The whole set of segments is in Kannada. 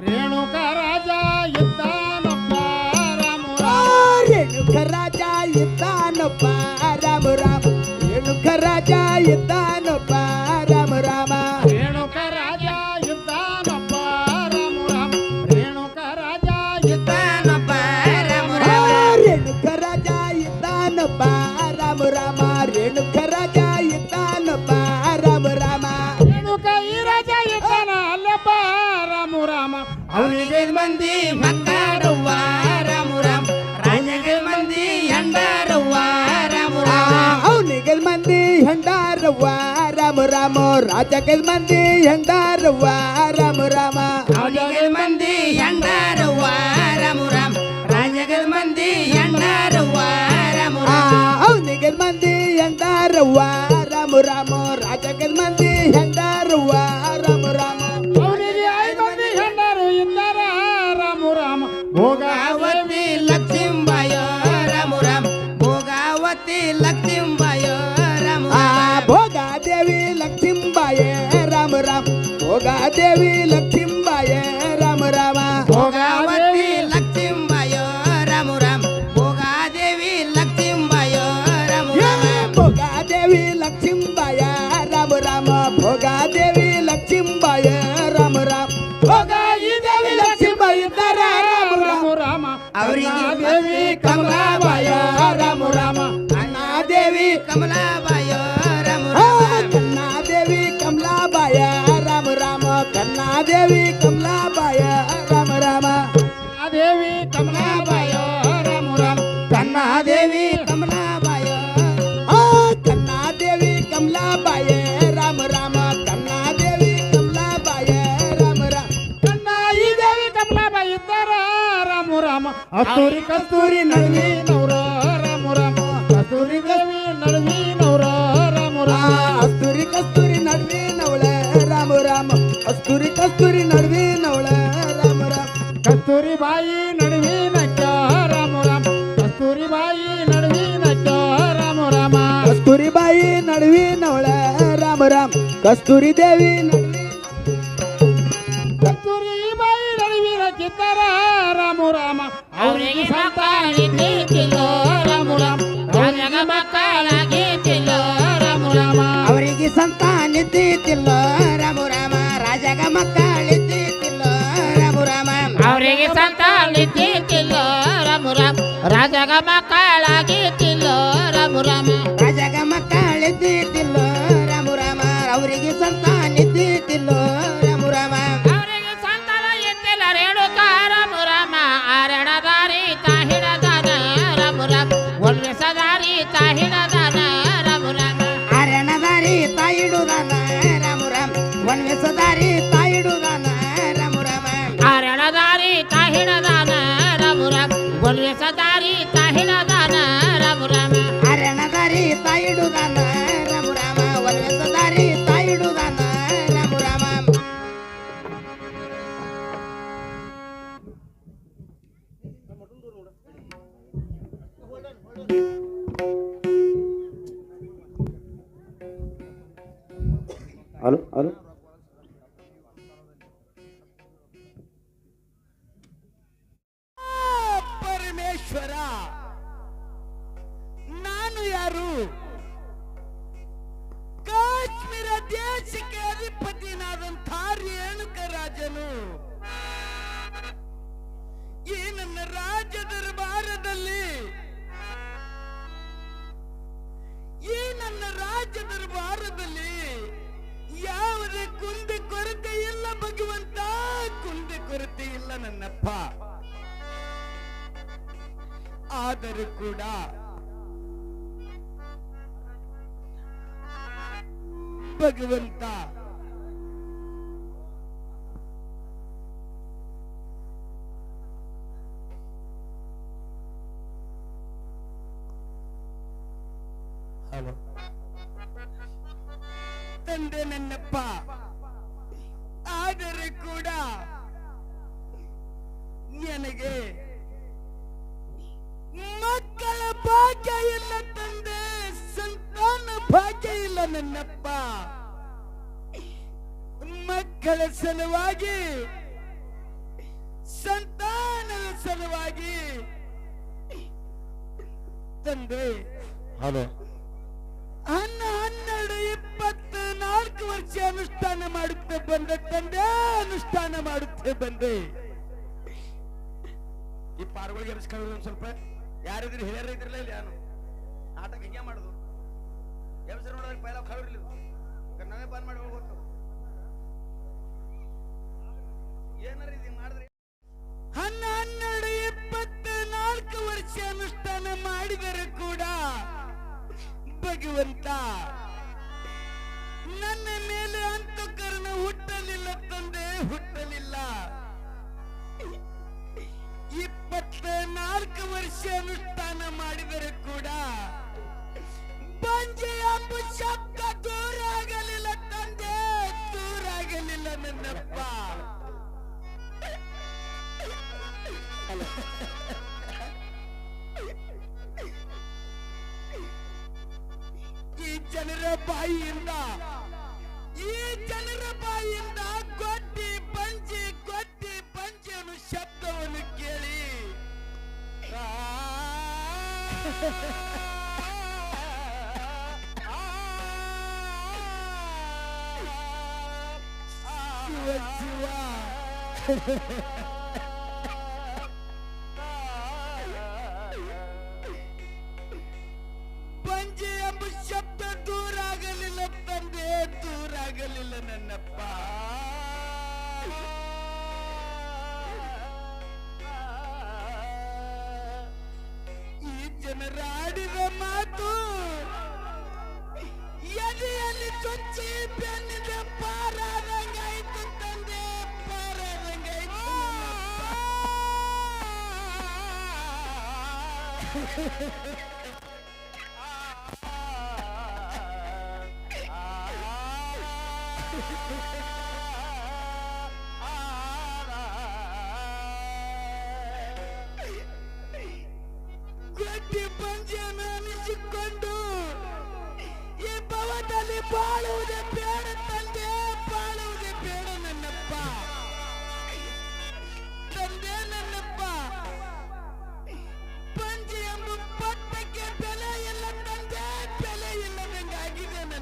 ರೇಣುಕ மந்தி பத்தாடு வாரமுரம் ராஜகள் மந்தி எண்டாரு வாரமுரம் நிகழ் மந்தி எண்டாரு வாரமுரமோ ராஜகள் மந்தி எண்டாரு வாரமுரமா அவனிகள் மந்தி எண்டாரு வாரமுரம் ராஜகள் மந்தி எண்டாரு வாரமுரம் அவனிகள் மந்தி எண்டாரு வாரமுரமோ భోగావతి లక్ష్మీబాయ రాము రామ భోగావతి లక్ష్మీబాయ రాము భోగాదేవి లక్ష్మీబాయ రాము రామ భోగాదేవి మహాదేవి కమలాబాయ రామ రామ మహాదేవి కమలాబాయ రామ రామ కన్నాదేవి కమలాబాయ కన్నాదేవి కమలాబాయ రామ రామ కన్నాదేవి కమలాబాయ రామ రామ కన్నాయి దేవి కమలాబాయ ఇద్దరా రామ రామ అస్తూరి కస్తూరి నడివి ರಾಮ ರಾಮ ಕಸ್ತೂರಿ ದೇವಿ ನಡುವೆ ಕಸ್ತೂರಿ ಬಾಯಿ ನಡುವಿ ನಕ್ಕಿದ್ದಾರ ರಾಮ ರಾಮ ಅವರಿಗೆ ಸಂತಾನಿದ್ದಿಲ್ಲ ರಾಮ ರಾಮ ರಾಜಗ ಮಕ್ಕಳಾಗಿದ್ದಿಲ್ಲ ರಾಮ ರಾಮ ಅವರಿಗೆ ಸಂತಾನಿದ್ದಿದ್ದಿಲ್ಲ ರಾಮ ರಾಮ ರಾಜಗ ಮಕ್ಕಳಿದ್ದಿದ್ದಿಲ್ಲ ರಾಮ ರಾಮ ಅವರಿಗೆ ಸಂತಾನಿದ್ದಿಲ್ಲ ರಾಮ ರಾಮ ರಾಜಗ ಮಕ್ಕಳಾಗಿದ್ದಿಲ್ಲ ರಾಮ ರಾಮ ಪರಮೇಶ್ವರ ನಾನು ಯಾರು? ಕಾಶ್ಮೀರ ದೇಶಕ್ಕೆ ಅಧಿಪತಿನಾದಂಥ ರೇಣುಕ ರಾಜನು. ಈ ನನ್ನ ರಾಜ್ಯ ದರ್ಬಾರದಲ್ಲಿ, ಈ ನನ್ನ ರಾಜ್ಯ ದರ್ಬಾರದಲ್ಲಿ ಯಾವುದೇ ಕುಂದೆ ಕೊರತೆ ಇಲ್ಲ ಭಗವಂತ. ಕುಂದೆ ಕೊರತೆ ಇಲ್ಲ ನನ್ನಪ್ಪ. ಆದರೂ ಕೂಡ ಭಗವಂತ ಹಲೋ ತಂದೆ ನನ್ನಪ್ಪ ಆದರೆ ಕೂಡ ನನಗೆ ಮಕ್ಕಳ ಭಾಗ್ಯ ಇಲ್ಲ ತಂದೆ. ಸಂತಾನ ಭಾಗ್ಯ ಇಲ್ಲ ನನ್ನಪ್ಪ. ಮಕ್ಕಳ ಸಲುವಾಗಿ ಸಲುವಾಗಿ. ತಂದೆ ಹಲೋ. ಹನ್ನ ಹನ್ನೆರಡು ಇಪ್ಪತ್ತ ನಾಲ್ಕು ವರ್ಷ ಅನುಷ್ಠಾನ ಮಾಡುತ್ತೆ ಬಂದೆ ತಂದೆ ಅನುಷ್ಠಾನ ಮಾಡುತ್ತೆ ಬಂದೆ. ಈ ಪಾರ್ಗಳಿಗೆ ಸ್ವಲ್ಪ. ಯಾರಿದ್ರು ಹಿರಿಯರ ಇದ್ರಲ್ಲ ಇಲ್ಲಿ ಯಾನು ನಾಟಕ ಹಿಂಗೆ ಮಾಡುದು? ಎಬ್ಸರ್ ನೋಡೋದಕ್ಕೆ ಪೈಲ ಕಳಿರ್ಲಿ ನಾವೇ ಬಂದ್ ಮಾಡಿ ಹೋಗ್ಬೇಕು. ಏನಾರ ಇದು ಮಾಡಿದ್ರೆ ಹನ್ನ ಹನ್ನೆರಡು ಇಪ್ಪತ್ತ ನಾಲ್ಕು ವರ್ಷ ಅನುಷ್ಠಾನ ಮಾಡಿದರೆ ಕೂಡ ಭಗವಂತ. ನನ್ನ ಮೇಲೆ ಅಂತಃಕರಣ ಹುಟ್ಟಲಿಲ್ಲ, ತಂದೆ ಹುಟ್ಟಲಿಲ್ಲ. ಇಪ್ಪತ್ತ ನಾಲ್ಕು ವರ್ಷ ಅನುಷ್ಠಾನ ಮಾಡಿದರೆ ಕೂಡ ಬಂಜೆ ಎಂಬ ಶಬ್ದ ದೂರ ಆಗಲಿಲ್ಲ ತಂದೆ ದೂರ ಆಗಲಿಲ್ಲ ನನ್ನಪ್ಪ ಪಂಜೆ ಎಂಬ ಶಬ್ದ ದೂರ ಆಗಲಿಲ್ಲ ತಂದೆ ದೂರ ಆಗಲಿಲ್ಲ ನನ್ನಪ್ಪ. Ha ha ha ha!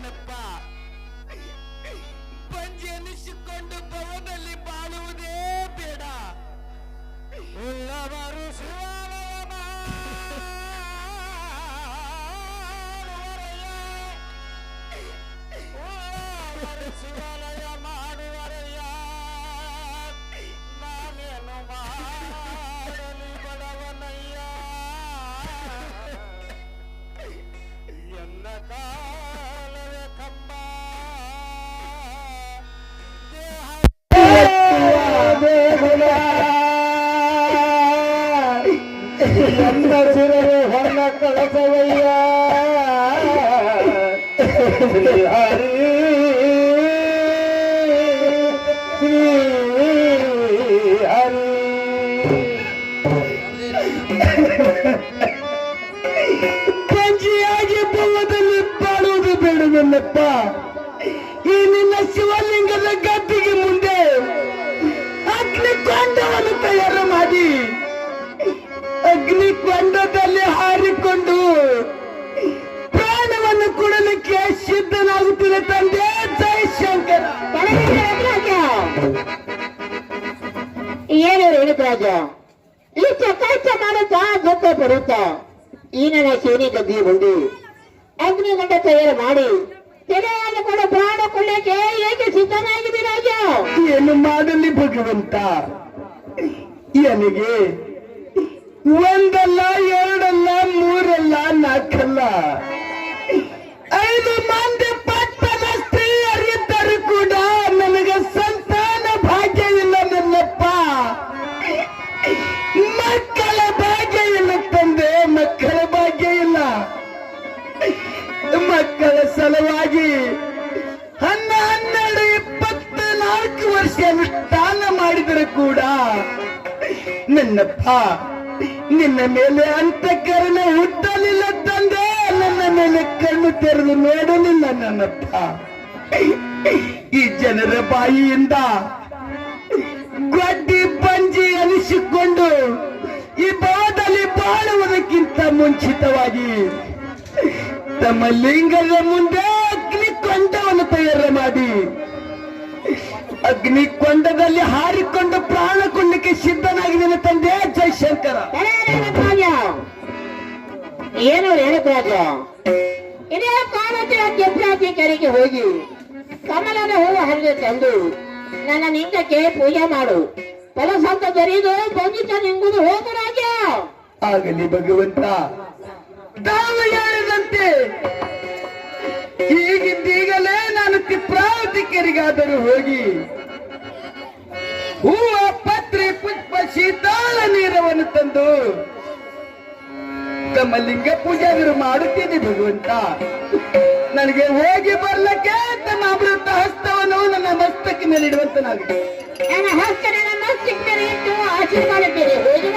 ಇಲ್ಲದಂಗಾಗಿದೆ ಪಂಜಿ ಎನಿಸಿಕೊಂಡು ಭವನಲ್ಲಿ ಬಾಳುವುದೇ ಬೇಡ. ಉಳ್ಳವರು ಶಿವಾಲಯ ಕಳಸವಯ್ಯ ಶ್ರೀ ಹರಿ ಏನು ಹೇಳಿದ ರಾಜ ಈ ಚಕಾಚ ಮಾಡುತ್ತಾ ಗೊತ್ತ ಬರುತ್ತಾ. ಈ ನನ್ನ ಶಿವನಿ ಗದ್ದಿ ಬಂದು ಅಗ್ನಿಗಂಡ ತಯಾರು ಮಾಡಿ, ತೆರೆಯನ್ನು ಕೂಡ ಪ್ರಾಣ ಕೊಳ್ಳಕ್ಕೆ ಏಕೆ ಸಿದ್ಧನಾಗಿದೆ ರಾಜ? ಏನು ಮಾಡಲಿ ಭಗವಂತ? ನನಗೆ ಒಂದಲ್ಲ, ಎರಡಲ್ಲ, ಮೂರಲ್ಲ, ನಾಲ್ಕಲ್ಲ? ಮಾಡಿದರೆ ಕೂಡ ನನ್ನಪ್ಪ, ನಿನ್ನ ಮೇಲೆ ಅಂತಃಕರಣ ಹುಟ್ಟಲಿಲ್ಲ ತಂದೆ. ನನ್ನ ಮೇಲೆ ಕಣ್ಣು ತೆರೆದು ನೋಡಲಿಲ್ಲ ನನ್ನಪ್ಪ. ಈ ಜನರ ಬಾಯಿಯಿಂದ ಗಡ್ಡಿ ಪಂಜಿ ಅನಿಸಿಕೊಂಡು ಈ ಮುಂಚಿತವಾಗಿ ತಮ್ಮ ಲಿಂಗದ ಮುಂದೆ ಅಗ್ನಿ ಕಂಠವನ್ನು ತಯಾರು ಮಾಡಿ ಅಗ್ನಿ ಕೊಂಡದಲ್ಲಿ ಹಾರಿಕೊಂಡು ಪ್ರಾಣ ಕೊಡ್ಲಿಕ್ಕೆ ಸಿದ್ಧನಾಗಿದ್ದೇನೆ ತಂದೆ ರೇಣುಕರಾಜ ಏನು ರೇಣುಕರಾಜ ಇದೇ ಪಾರ್ವತಿಯ ಕೆಂಪ್ರಾತಿ ಕರೆಗೆ ಹೋಗಿ ಕಮಲನ ಹೂವು ಹರಿದು ತಂದು ನನ್ನ ಲಿಂಗಕ್ಕೆ ಪೂಜೆ ಮಾಡು. ಫಲಸಂತ ದೊರೆಯದು ಬಂದಿತ ನಿಂಗುದು ಹೋಗು ರಾಜ. ಆಗಲಿ ಭಗವಂತ ತಾವು ಹೇಳಿದಂತೆ ಈಗಿಂದೀಗಲೇ ನಾನು ತಿಪ್ರಾವತಿ ಕೆರೆಗಾದರೂ ಹೋಗಿ ಹೂವ, ಪತ್ರೆ, ಪುಷ್ಪ ಶೀತಾಳ ನೀರವನ್ನು ತಂದು ತಮ್ಮ ಲಿಂಗ ಪೂಜಾದರು ಮಾಡುತ್ತೇನೆ ಭಗವಂತ. ನನಗೆ ಹೋಗಿ ಬರ್ಲಕ್ಕೆ ತಮ್ಮ ಅಮೃತ ಹಸ್ತವನ್ನು ನನ್ನ ಮಸ್ತಕ್ಕೆ ಮೇಲೆ ಇಡುವಂತನಾಗಿದೆ ನನ್ನ ಆಶೀರ್ವಾದ ಹೋಗಿ